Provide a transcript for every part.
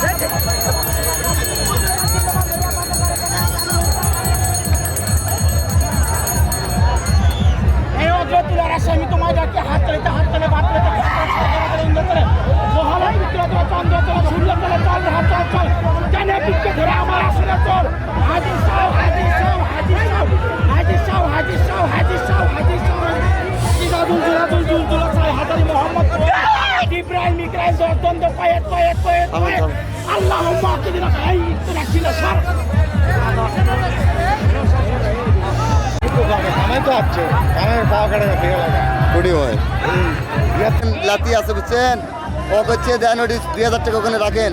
Hey! অগ্রতুলার আসামি তোমায় ডাকে হাত তালিতে হাত তালে বাদ তালে মহালয় বিক্রতলা চন্দ্র চল সূর্য চলে চল হাত চল চল। জানে পিঠকে ধরে আমার আসলে চল। হাজি সাহ হাজি সাহ হাজি সাহ হাজি সাহ হাজি সাই হাজারি মোহাম্মদ ইব্রাহিম দর্দন্দ পায়েত পায়েত পায়েত পায়েত। আছে। পাওয়া কুড়ি হয় লাতি আছে বুঝছেন? ও করছে দেন ওটি দুই হাজার টাকা ওখানে রাখেন।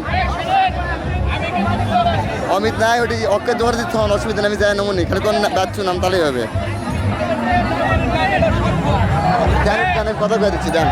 অমিত নাই ওটি ওকে জোর দিতে হন অসুবিধা নেই আমি যাই নমুনি। খালি কোন বাচ্চু নাম তাহলেই হবে। কথা কয়ে দিচ্ছি দেন।